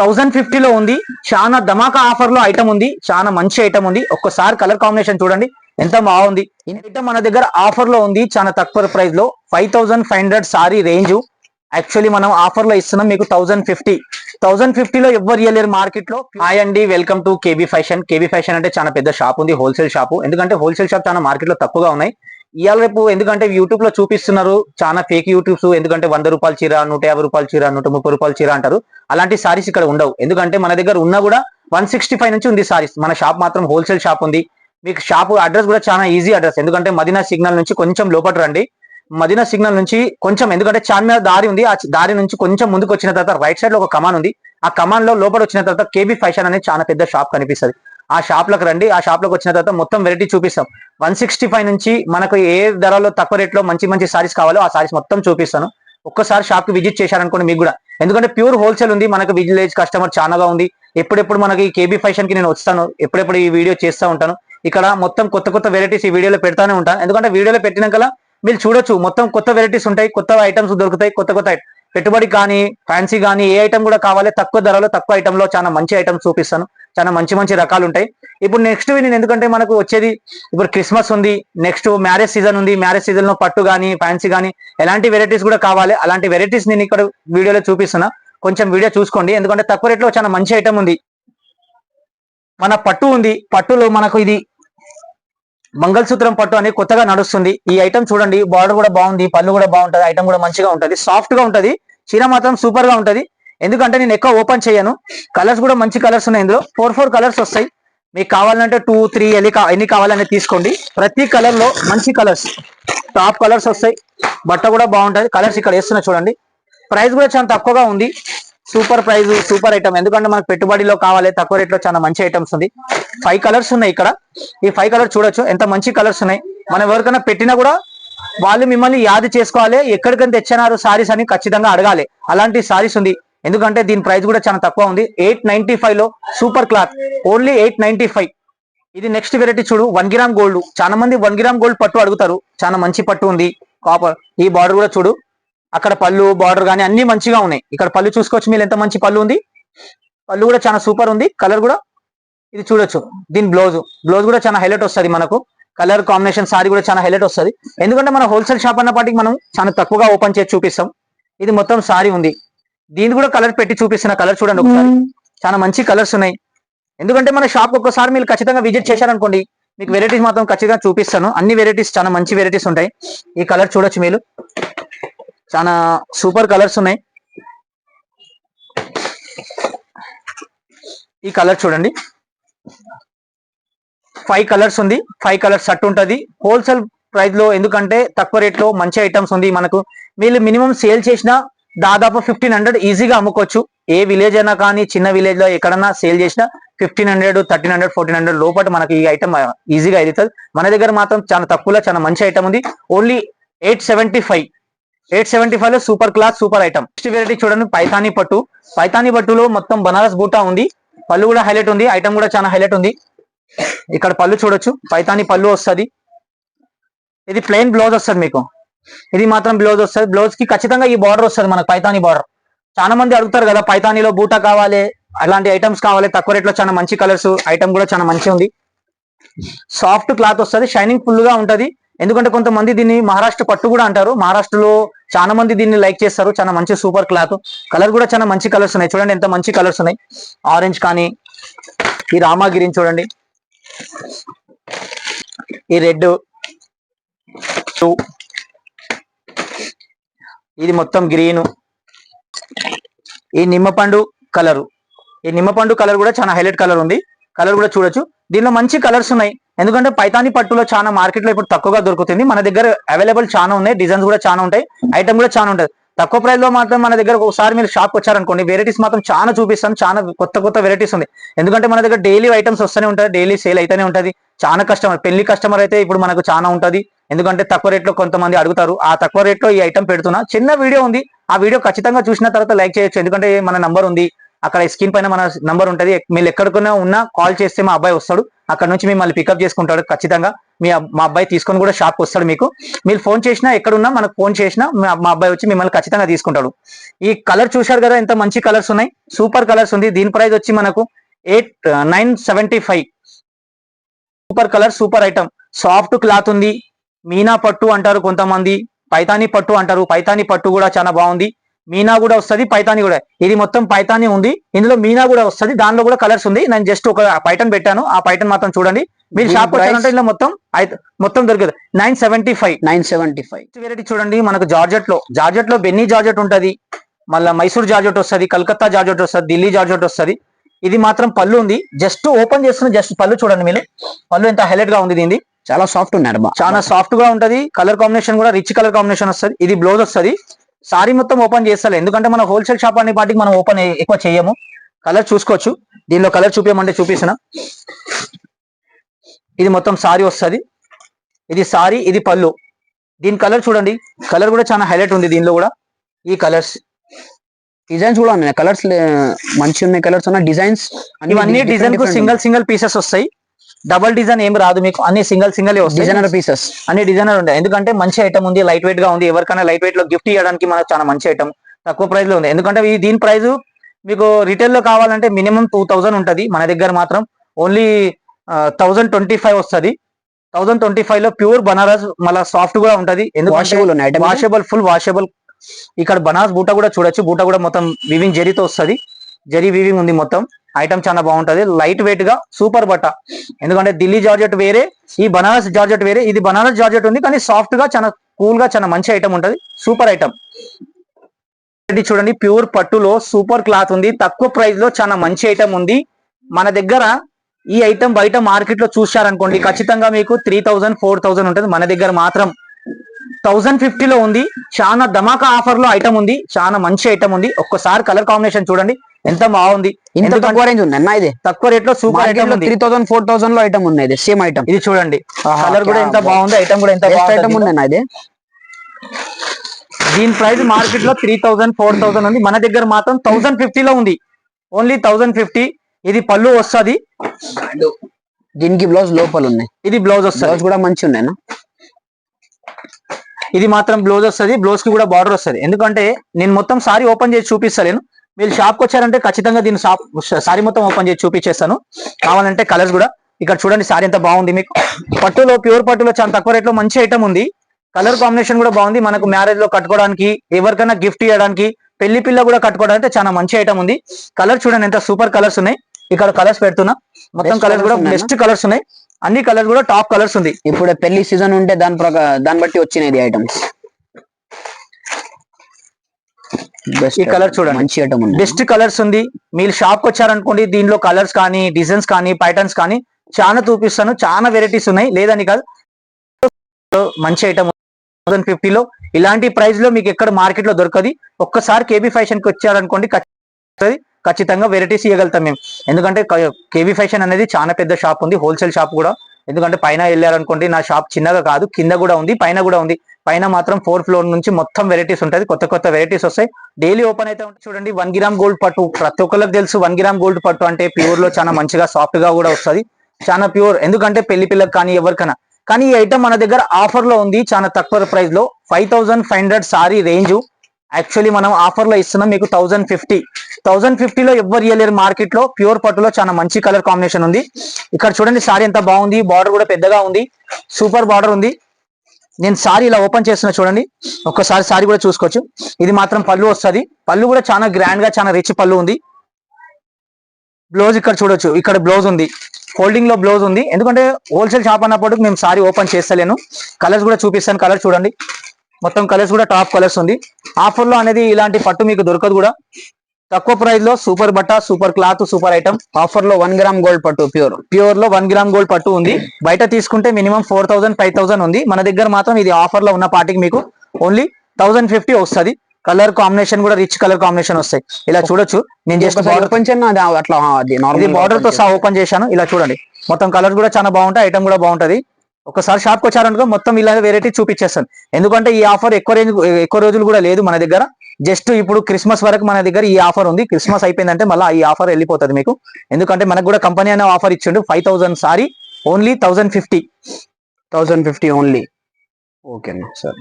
Thousand ఫిఫ్టీలో ఉంది. చాలా ధమాకా ఆఫర్లో ఐటమ్ ఉంది. చాలా మంచి ఐటమ్ ఉంది. ఒక్కసారి కలర్ కాంబినేషన్ చూడండి. ఎంత బాగుంది. ఈ ఐటమ్ మన దగ్గర ఆఫర్లో ఉంది. చాలా తక్కువ ప్రైస్లో five thousand five hundred sari range. Actually మనం ఆఫర్లో ఇస్తున్నాం మీకు థౌసండ్ ఫిఫ్టీ. థౌసండ్ ఫిఫ్టీలో ఎవ్వరు ఇవ్వలేరు మార్కెట్లో హాయ్ అండి welcome to KB fashion. KB fashion అంటే చాలా పెద్ద షాప్ ఉంది హోల్సేల్ షాప్. ఎందుకంటే హోల్సేల్ షాప్ చాలా మార్కెట్లో తక్కువగా ఉన్నాయి. ఇవాళ రేపు ఎందుకంటే యూట్యూబ్లో చూపిస్తున్నారు. చాలా ఫేక్ యూట్యూబ్స్ ఎందుకంటే వంద రూపాయల చీర నూట యాభై రూపాయల చీర నూట ముప్పై రూపాయల చీర అంటారు. అలాంటి సారీస్ ఇక్కడ ఉండవు. ఎందుకంటే మన దగ్గర ఉన్నా కూడా వన్ సిక్స్టీ ఫైవ్ నుంచి ఉంది సారీస్ మన షాప్ మాత్రం హోల్సేల్ షాప్ ఉంది. మీకు షాప్ అడ్రస్ కూడా చాలా ఈజీ అడ్రస్ ఎందుకంటే మదీనా సిగ్నల్ నుంచి కొంచెం లోపల రండి. మదీనా సిగ్నల్ నుంచి కొంచెం ఎందుకంటే చార్మినార్ దారి ఉంది. ఆ దారి నుంచి కొంచెం ముందుకు వచ్చిన తర్వాత రైట్ సైడ్లో ఒక కమాన్ ఉంది. ఆ కమాన్లో లోపల వచ్చిన తర్వాత కేబీ ఫ్యాషన్ అనేది చాలా పెద్ద షాప్ కనిపిస్తుంది. ఆ షాప్లకు రండి. ఆ షాప్ వచ్చిన తర్వాత మొత్తం వెరైటీ చూపిస్తాం. వన్ సిక్స్టీ ఫైవ్ నుంచి మనకు ఏ ధరలో తక్కువ రేట్లో మంచి మంచి సారీస్ కావాలో ఆ సారీస్ మొత్తం చూపిస్తాను. ఒక్కసారి షాప్కి విజిట్ చేశారనుకోండి మీకు కూడా. ఎందుకంటే ప్యూర్ హోల్సేల్ ఉంది. మనకు విజిలేజ్ కస్టమర్ చాలాగా ఉంది. ఎప్పుడెప్పుడు మనకి కేబీ ఫ్యాషన్కి నేను వస్తాను. ఎప్పుడెప్పుడు ఈ వీడియో చేస్తూ ఉంటాను. ఇక్కడ మొత్తం కొత్త కొత్త వెరైటీస్ ఈ వీడియోలో పెడతానే ఉంటాను. ఎందుకంటే వీడియోలో పెట్టినాక మీరు చూడొచ్చు. మొత్తం కొత్త వెరైటీస్ ఉంటాయి. కొత్త ఐటమ్స్ దొరుకుతాయి. కొత్త కొత్త పెట్టుబడి కానీ ఫ్యాన్సీ కానీ ఏ ఐటమ్ కూడా కావాలి. తక్కువ ధరలో తక్కువ ఐటమ్లో చాలా మంచి ఐటమ్స్ చూపిస్తాను. చాలా మంచి మంచి రకాలు ఉంటాయి ఇప్పుడు నెక్స్ట్ నేను ఎందుకంటే మనకు వచ్చేది ఇప్పుడు క్రిస్మస్ ఉంది నెక్స్ట్ మ్యారేజ్ సీజన్ ఉంది. మ్యారేజ్ సీజన్లో పట్టు కానీ ఫ్యాన్సీ కానీ ఎలాంటి వెరైటీస్ కూడా కావాలి. అలాంటి వెరైటీస్ నేను ఇక్కడ వీడియోలో చూపిస్తున్నా. కొంచెం వీడియో చూసుకోండి. ఎందుకంటే తక్కువ రేట్లో చాలా మంచి ఐటమ్ ఉంది. మన పట్టు ఉంది. పట్టులో మనకు ఇది మంగళసూత్రం పట్టు అనేది కొత్తగా నడుస్తుంది. ఈ ఐటమ్ చూడండి. బార్డర్ కూడా బాగుంది. పళ్ళు కూడా బాగుంటది. ఐటమ్ కూడా మంచిగా ఉంటది. సాఫ్ట్గా ఉంటది. చీర మాత్రం సూపర్గా ఉంటది. ఎందుకంటే నేను ఎక్కువ ఓపెన్ చేయను. కలర్స్ కూడా మంచి కలర్స్ ఉన్నాయి ఇందులో. ఫోర్ ఫోర్ కలర్స్ వస్తాయి. మీకు కావాలంటే టూ త్రీ ఎన్ని ఎన్ని కావాలని తీసుకోండి. ప్రతి కలర్లో మంచి కలర్స్ టాప్ కలర్స్ వస్తాయి. బట్ట కూడా బాగుంటది. కలర్స్ ఇక్కడ వేస్తున్నా చూడండి. ప్రైస్ కూడా చాలా తక్కువగా ఉంది. సూపర్ ప్రైస్ సూపర్ ఐటమ్ ఎందుకంటే మనకు పెట్టుబడిలో కావాలి. తక్కువ రేట్లో చాలా మంచి ఐటమ్స్ ఉంది. ఫైవ్ కలర్స్ ఉన్నాయి ఇక్కడ. ఈ ఫైవ్ కలర్స్ చూడొచ్చు. ఎంత మంచి కలర్స్ ఉన్నాయి. మనం ఎవరికైనా పెట్టినా కూడా వాళ్ళు మిమ్మల్ని యాది చేసుకోవాలి. ఎక్కడికైనా తెచ్చినారు సారీస్ అని ఖచ్చితంగా అడగాలి. అలాంటి సారీస్ ఉంది. ఎందుకంటే దీని ప్రైస్ కూడా చాలా తక్కువ ఉంది. ఎయిట్ నైన్టీ ఫైవ్లో super cloth. Only eight ninety five. ఇది నెక్స్ట్ వెరైటీ చూడు వన్ గ్రామ్ గోల్డ్. చాలా మంది వన్ గ్రామ్ గోల్డ్ పట్టు అడుగుతారు. చాలా మంచి పట్టు ఉంది. కాపర్ ఈ బార్డర్ కూడా చూడు. అక్కడ పళ్ళు బార్డర్ కానీ అన్ని మంచిగా ఉన్నాయి. ఇక్కడ పళ్ళు చూసుకోవచ్చు మీరు ఎంత మంచి పళ్ళు ఉంది. పళ్ళు కూడా చాలా సూపర్ ఉంది. కలర్ కూడా ఇది చూడొచ్చు. దీని బ్లౌజ్. బ్లౌజ్ కూడా చాలా హైలైట్ వస్తుంది మనకు. కలర్ కాంబినేషన్ సారీ కూడా చాలా హైలైట్ వస్తుంది. ఎందుకంటే మన హోల్సేల్ షాప్ అన్నపాటికి మనం చాలా తక్కువగా ఓపెన్ చేసి చూపిస్తాం. ఇది మొత్తం సారీ ఉంది. దీని కూడా కలర్ పెట్టి చూపిస్తున్న కలర్ చూడండి ఒకసారి. చాలా మంచి కలర్స్ ఉన్నాయి. ఎందుకంటే మన షాప్ ఒక్కసారి మీరు ఖచ్చితంగా విజిట్ చేశారనుకోండి మీకు వెరైటీస్ మాత్రం ఖచ్చితంగా చూపిస్తాను. అన్ని వెరైటీస్ చాలా మంచి వెరైటీస్ ఉంటాయి. ఈ కలర్ చూడొచ్చు మీరు. చాలా సూపర్ కలర్స్ ఉన్నాయి. ఈ కలర్ చూడండి. ఫైవ్ కలర్స్ ఉంది. ఫైవ్ కలర్స్ షర్ట్ ఉంటది. హోల్సేల్ ప్రైస్లో ఎందుకంటే తక్కువ రేట్లో మంచి ఐటమ్స్ ఉంది మనకు. వీళ్ళు మినిమం సేల్ చేసిన దాదాపు ఫిఫ్టీన్ హండ్రెడ్ ఈజీగా అమ్ముకోవచ్చు. ఏ విలేజ్ అయినా కానీ చిన్న విలేజ్లో ఎక్కడన్నా సేల్ చేసినా fifteen hundred thirteen hundred fourteen hundred లోపల మనకి ఈ ఐటమ్ ఈజీగా అవుతుంది మన దగ్గర మాత్రం చాలా తక్కువలో చాలా మంచి ఐటమ్ ఉంది. Only eight seventy five eight seventy ఫైవ్లో super class super item next variety చూడండి పైతానీ పట్టు. పైతానీ పట్టులో మొత్తం బనారస్ బూటా ఉంది. పళ్ళు కూడా హైలైట్ ఉంది. ఐటమ్ కూడా చాలా హైలైట్ ఉంది. ఇక్కడ పళ్ళు చూడొచ్చు. పైతానీ పళ్ళు వస్తుంది. ఇది ప్లెయిన్ బ్లౌజ్ వస్తుంది మీకు. ఇది మాత్రం బ్లౌజ్ వస్తుంది. బ్లౌజ్కి ఖచ్చితంగా ఈ బార్డర్ వస్తుంది మనకు పైతానీ బార్డర్ చాలా మంది అడుగుతారు కదా పైతానీలో బూటా కావాలి అలాంటి ఐటమ్స్ కావాలి తక్కువ రేట్లో చాలా మంచి కలర్స్ ఐటమ్ కూడా చాలా మంచి ఉంది. సాఫ్ట్ క్లాత్ వస్తుంది షైనింగ్ ఫుల్గా ఉంటది. ఎందుకంటే కొంతమంది దీన్ని మహారాష్ట్ర పట్టు కూడా అంటారు. మహారాష్ట్రలో చాలా మంది దీన్ని లైక్ చేస్తారు. చాలా మంచి సూపర్ క్లాత్ కలర్ కూడా చాలా మంచి కలర్స్ ఉన్నాయి. చూడండి ఎంత మంచి కలర్స్ ఉన్నాయి. ఆరెంజ్ కానీ ఈ రామాగిరిని చూడండి. ఈ రెడ్ ఇది మొత్తం గ్రీన్. ఈ నిమ్మపండు కలర్. ఈ నిమ్మపండు కలర్ కూడా చాలా హైలైట్ కలర్ ఉంది. కలర్ కూడా చూడొచ్చు. దీనిలో మంచి కలర్స్ ఉన్నాయి. ఎందుకంటే పైతాని పట్టులో చాలా మార్కెట్లో ఇప్పుడు తక్కువగా దొరుకుతుంది. మన దగ్గర అవైలబుల్ చాలా ఉన్నాయి. డిజైన్స్ కూడా చాలా ఉంటాయి. ఐటమ్ కూడా చాలా ఉంటుంది తక్కువ ప్రైస్లో మాత్రం మన దగ్గర ఒకసారి మీరు షాప్ వచ్చారనుకోండి వెరైటీస్ మాత్రం చాలా చూపిస్తాను. చాలా కొత్త కొత్త వెరైటీస్ ఉంది ఎందుకంటే మన దగ్గర డైలీ ఐటమ్స్ వస్తూనే ఉంటాయి. డైలీ సేల్ అయితేనే ఉంటది. చాలా కస్టమర్ పెళ్ళి కస్టమర్ అయితే ఇప్పుడు మనకు చాలా ఉంటది. ఎందుకంటే తక్కువ రేట్లో కొంతమంది అడుగుతారు. ఆ తక్కువ రేట్లో ఈ ఐటమ్ పెడుతున్నా. చిన్న వీడియో ఉంది. ఆ వీడియో ఖచ్చితంగా చూసిన తర్వాత లైక్ చేయొచ్చు. ఎందుకంటే మన నంబర్ ఉంది. అక్కడ స్క్రీన్ పైన మన నంబర్ ఉంటుంది. మీరు ఎక్కడికైనా ఉన్నా కాల్ చేస్తే మా అబ్బాయి వస్తాడు. అక్కడ నుంచి మిమ్మల్ని పికప్ చేసుకుంటాడు ఖచ్చితంగా. మీ మా అబ్బాయి తీసుకొని కూడా షాప్కి వస్తాడు మీకు. మీరు ఫోన్ చేసినా ఎక్కడున్నా మనకు ఫోన్ చేసినా మా- మా అబ్బాయి వచ్చి మిమ్మల్ని ఖచ్చితంగా తీసుకుంటాడు. ఈ కలర్ చూశారు కదా ఎంత మంచి కలర్స్ ఉన్నాయి. సూపర్ కలర్స్ ఉంది. దీని ప్రైస్ వచ్చి మనకు eight nine seventy five. Super colour super item soft cloth ఉంది. మీనా పట్టు అంటారు కొంతమంది పైతాని పట్టు అంటారు. పైతాని పట్టు కూడా చాలా బాగుంది. మీనా కూడా వస్తది పైతాని కూడా. ఇది మొత్తం పైతాని ఉంది. ఇందులో మీనా కూడా వస్తది. దానిలో కూడా కలర్స్ ఉంది. నేను జస్ట్ ఒక పైటన్ పెట్టాను. ఆ పైటన్ మాత్రం చూడండి. మీరు షాప్? వచ్చారంటే ఇందులో మొత్తం మొత్తం దొరకదు. Nine seventy five nine seventy five variety చూడండి. మనకు జార్జెట్లో జార్జెట్లో బెన్నీ జార్జెట్ ఉంటది. మళ్ళీ మైసూర్ జార్జెట్ వస్తది కలకత్తా జార్జెట్ వస్తది ఢిల్లీ జార్జెట్ వస్తది. ఇది మాత్రం పళ్ళు ఉంది. జస్ట్ ఓపెన్ చేస్తున్న జస్ట్ పళ్ళు చూడండి మీరు. పళ్ళు ఎంత హైలైట్గా ఉంది దీనిది చాలా సాఫ్ట్ ఉన్నారు బా చాలా సాఫ్ట్గా ఉంటది. కలర్ కాంబినేషన్ కూడా రిచ్ కలర్ కాంబినేషన్ వస్తది. ఇది బ్లౌజ్ వస్తది. సారీ మొత్తం ఓపెన్ చేస్తలే. ఎందుకంటే మన హోల్సేల్ షాప్ అనే పాటికి మనం ఓపెన్ ఎక్కువ చేయము. కలర్ చూసుకోవచ్చు. దీనిలో కలర్ చూపించమంటే చూపిస్తున్నా. ఇది మొత్తం సారీ వస్తది. ఇది సారీ ఇది పళ్ళు. దీని కలర్ చూడండి. కలర్ కూడా చాలా హైలైట్ ఉంది దీనిలో కూడా. ఈ కలర్స్ డిజైన్స్ కూడా ఉన్నాయి. కలర్స్ మంచి ఉన్నాయి కలర్స్ ఉన్నాయి డిజైన్స్ ఇవన్నీ డిజైన్కు సింగల్ సింగల్ పీసెస్ వస్తాయి. డబల్ డిజైన్ ఏం రాదు మీకు అన్ని సింగల్ సింగల్ డిజైనర్ పీసెస్ అన్ని డిజైనర్ ఉంటాయి. ఎందుకంటే మంచి ఐటమ్ ఉంది లైట్ వెయిట్గా ఉంది. ఎవరికైనా లైట్ వెయిట్లో గిఫ్ట్ ఇవ్వడానికి మనకు చాలా మంచి ఐటమ్ తక్కువ ప్రైస్లో ఉంది. ఎందుకంటే ఈ దీని ప్రైస్ మీకు రిటైల్లో కావాలంటే మినిమం టూ థౌసండ్ ఉంటది. మన దగ్గర మాత్రం ఓన్లీ థౌసండ్ ట్వంటీ ఫైవ్ వస్తుంది. థౌసండ్ ట్వంటీ ఫైవ్లో ప్యూర్ బనారస్ మళ్ళీ సాఫ్ట్ కూడా ఉంటది. ఎందుకంటే వాషబుల్ ఫుల్ వాషబుల్ ఇక్కడ బనారస్ బూట కూడా చూడొచ్చు. బూట కూడా మొత్తం వివింగ్ జరీతో వస్తది. జరీ వివింగ్ ఉంది మొత్తం. ఐటమ్ చాలా బాగుంటది. లైట్ వెయిట్గా సూపర్ బట్ట. ఎందుకంటే ఢిల్లీ జార్జెట్ వేరే ఈ బనారస్ జార్జెట్ వేరే. ఇది బనారస్ జార్జెట్ ఉంది కానీ సాఫ్ట్గా చాలా కూల్గా చాలా మంచి ఐటమ్ ఉంటది. సూపర్ ఐటమ్ చూడండి ప్యూర్ పట్టులో సూపర్ క్లాత్ ఉంది. తక్కువ ప్రైస్లో చాలా మంచి ఐటమ్ ఉంది. మన దగ్గర ఈ ఐటమ్ బయట మార్కెట్లో చూశారనుకోండి ఖచ్చితంగా మీకు త్రీ థౌజండ్ ఫోర్ థౌజండ్ ఉంటుంది. మన దగ్గర మాత్రం థౌజండ్ ఫిఫ్టీలో ఉంది. చాలా ధమాకా ఆఫర్లో ఐటమ్ ఉంది. చాలా మంచి ఐటమ్ ఉంది. ఒక్కసారి కలర్ కాంబినేషన్ చూడండి. ఎంత బాగుంది? ఇంత తక్కువ రేంజ్ ఉంది అన్న ఇది? తక్కువ రేట్లో సూపర్ ఐటమ్లో త్రీ థౌసండ్ ఫోర్ థౌసండ్లో ఐటమ్ ఇది సేమ్ ఐటమ్ ఇది చూడండి. కలర్ కూడా ఎంత. బాగుంది ఐటమ్ కూడా ఎంత ఐటమ్ బాగుంది ఉంది అన్న ఇది? దీని ప్రైస్ మార్కెట్లో త్రీ థౌసండ్ ఫోర్ థౌసండ్ ఉంది. మన దగ్గర మాత్రం థౌసండ్ ఫిఫ్టీలో ఉంది. ఓన్లీ థౌసండ్ ఫిఫ్టీ ఇది పళ్ళు వస్తది. దీనికి బ్లౌజ్ లోపల ఉన్నాయి. ఇది బ్లౌజ్ వస్తుంది. బ్లౌజ్ కూడా మంచి ఉన్నాయి ఇది మాత్రం బ్లౌజ్ వస్తుంది. బ్లౌజ్కి కూడా బార్డర్ వస్తుంది. ఎందుకంటే నేను మొత్తం సారీ ఓపెన్ చేసి చూపిస్తలేను మీరు షాప్కి వచ్చారంటే ఖచ్చితంగా దీని షాప్ సారీ మొత్తం ఓపెన్ చేసి చూపించేస్తాను. కావాలంటే కలర్స్ కూడా. ఇక్కడ చూడండి సారీ ఎంత బాగుంది మీకు. పట్టులో ప్యూర్ పట్టులో చాలా తక్కువ రేట్లో మంచి ఐటమ్ ఉంది. కలర్ కాంబినేషన్ కూడా బాగుంది. మనకు మ్యారేజ్లో కట్టుకోవడానికి ఎవరికైనా గిఫ్ట్ ఇవ్వడానికి పెళ్ళి పిల్ల కూడా కట్టుకోవడానికి చాలా మంచి ఐటమ్ ఉంది. కలర్ చూడండి ఎంత సూపర్ కలర్స్ ఉన్నాయి. ఇక్కడ కలర్స్ పెడుతున్నా. మొత్తం కలర్స్ కూడా? బెస్ట్ కలర్స్ ఉన్నాయి. అన్ని కలర్స్ కూడా టాప్ కలర్స్ ఉంది. ఇప్పుడు పెళ్ళి సీజన్ ఉంటే దాని ప్రకారం దాన్ని బట్టి వచ్చినాయి ఐటమ్స్ ఈ colour చూడండి. మంచి ఐటమ్ ఉంది. బెస్ట్ కలర్స్ ఉంది. మీరు షాప్కి వచ్చారనుకోండి దీనిలో కలర్స్ కానీ డిజైన్స్ కానీ ప్యాటర్న్స్ కానీ చాలా చూపిస్తాను. చాలా వెరైటీస్ ఉన్నాయి. లేదని కాదు. మంచి ఐటమ్ థౌసండ్ ఫిఫ్టీలో ఇలాంటి ప్రైస్లో మీకు ఎక్కడ మార్కెట్లో దొరకది. ఒక్కసారి కేబీ ఫ్యాషన్కి వచ్చారనుకోండి ఖచ్చితంగా వెరైటీస్ ఇవ్వగలుగుతాం మేము. ఎందుకంటే కేబీ ఫ్యాషన్ అనేది చాలా పెద్ద షాప్ ఉంది. హోల్సేల్ షాప్ కూడా ఎందుకంటే పైన వెళ్ళారనుకోండి నా షాప్ చిన్నగా కాదు కింద కూడా ఉంది పైన కూడా ఉంది. పైన మాత్రం ఫోర్ ఫ్లోర్ నుంచి మొత్తం వెరైటీస్ ఉంటది కొత్త కొత్త వెరైటీస్ వస్తాయి. డైలీ ఓపెన్ అయితే ఉంటుంది చూడండి వన్ గ్రామ్ గోల్డ్ పట్టు. ప్రతి ఒక్కరికి తెలుసు వన్ గ్రామ్ గోల్డ్ పట్టు అంటే ప్యూర్లో చాలా మంచిగా సాఫ్ట్గా కూడా వస్తది. చాలా ప్యూర్ ఎందుకంటే పెళ్ళి పిల్లకి కానీ ఎవరికైనా. కానీ ఈ ఐటమ్ మన దగ్గర ఆఫర్లో ఉంది చాలా తక్కువ ప్రైస్లో. Five thousand five hundred sari range actually మనం ఆఫర్లో ఇస్తున్నాం మీకు థౌసండ్ ఫిఫ్టీ థౌసండ్ ఫిఫ్టీలో ఎవ్వరు ఇయలేరు మార్కెట్లో. ప్యూర్ పట్టులో చాలా మంచి కలర్ కాంబినేషన్ ఉంది. ఇక్కడ చూడండి సారీ ఎంత బాగుంది. బార్డర్ కూడా పెద్దగా ఉంది. సూపర్ బార్డర్ ఉంది. నేను సారీ ఇలా ఓపెన్ చేస్తున్నా చూడండి. ఒక్కసారి సారీ కూడా చూసుకోవచ్చు. ఇది మాత్రం పళ్ళు వస్తుంది. పళ్ళు కూడా చాలా గ్రాండ్గా చాలా రిచ్ పళ్ళు ఉంది. బ్లౌజ్ ఇక్కడ చూడొచ్చు. ఇక్కడ బ్లౌజ్ ఉంది. ఫోల్డింగ్లో బ్లౌజ్ ఉంది. ఎందుకంటే హోల్సేల్ షాప్ అన్నప్పుడు మేము సారీ ఓపెన్ చేస్తలేను. కలర్స్ కూడా చూపిస్తాను. కలర్ చూడండి. మొత్తం కలర్స్ కూడా టాప్ కలర్స్ ఉంది. ఆఫర్లో అనేది ఇలాంటి పట్టు మీకు దొరకదు కూడా. తక్కువ ప్రైస్లో సూపర్ బట్ట సూపర్ క్లాత్ సూపర్ ఐటమ్ ఆఫర్లో వన్ గ్రామ్ గోల్డ్ పట్టు ప్యూర్ ప్యూర్లో వన్ గ్రామ్ గోల్డ్ పట్టు ఉంది. బయట తీసుకుంటే minimum four thousand five thousand ఉంది. మన దగ్గర మాత్రం ఇది ఆఫర్లో ఉన్న పార్టీకి మీకు ఓన్లీ థౌసండ్ ఫిఫ్టీ వస్తుంది. కలర్ కాంబినేషన్ కూడా రిచ్ కలర్ కాంబినేషన్ వస్తాయి. ఇలా చూడొచ్చు. నేను జస్ట్ చేయను అది అట్లా బార్డర్తో సహా ఓపెన్ చేశాను. ఇలా చూడండి. మొత్తం కలర్స్ కూడా చాలా బాగుంటాయి. ఐటమ్ కూడా బాగుంటది. ఒకసారి షాప్కి వచ్చారనుకో మొత్తం ఇలా వెరైటీ చూపించేస్తాను. ఎందుకంటే ఈ ఆఫర్ ఎక్కువ రేంజ్ ఎక్కువ రోజులు కూడా లేదు మన దగ్గర. జస్ట్ ఇప్పుడు క్రిస్మస్ వరకు మన దగ్గర ఈ ఆఫర్ ఉంది. క్రిస్మస్ అయిపోయిందంటే మళ్ళీ ఈ ఆఫర్ వెళ్ళిపోతుంది మీకు. ఎందుకంటే మనకు కూడా కంపెనీ అనే ఆఫర్ ఇచ్చిండు. Five thousand sorry only thousand fifty thousand fifty only okay సరే.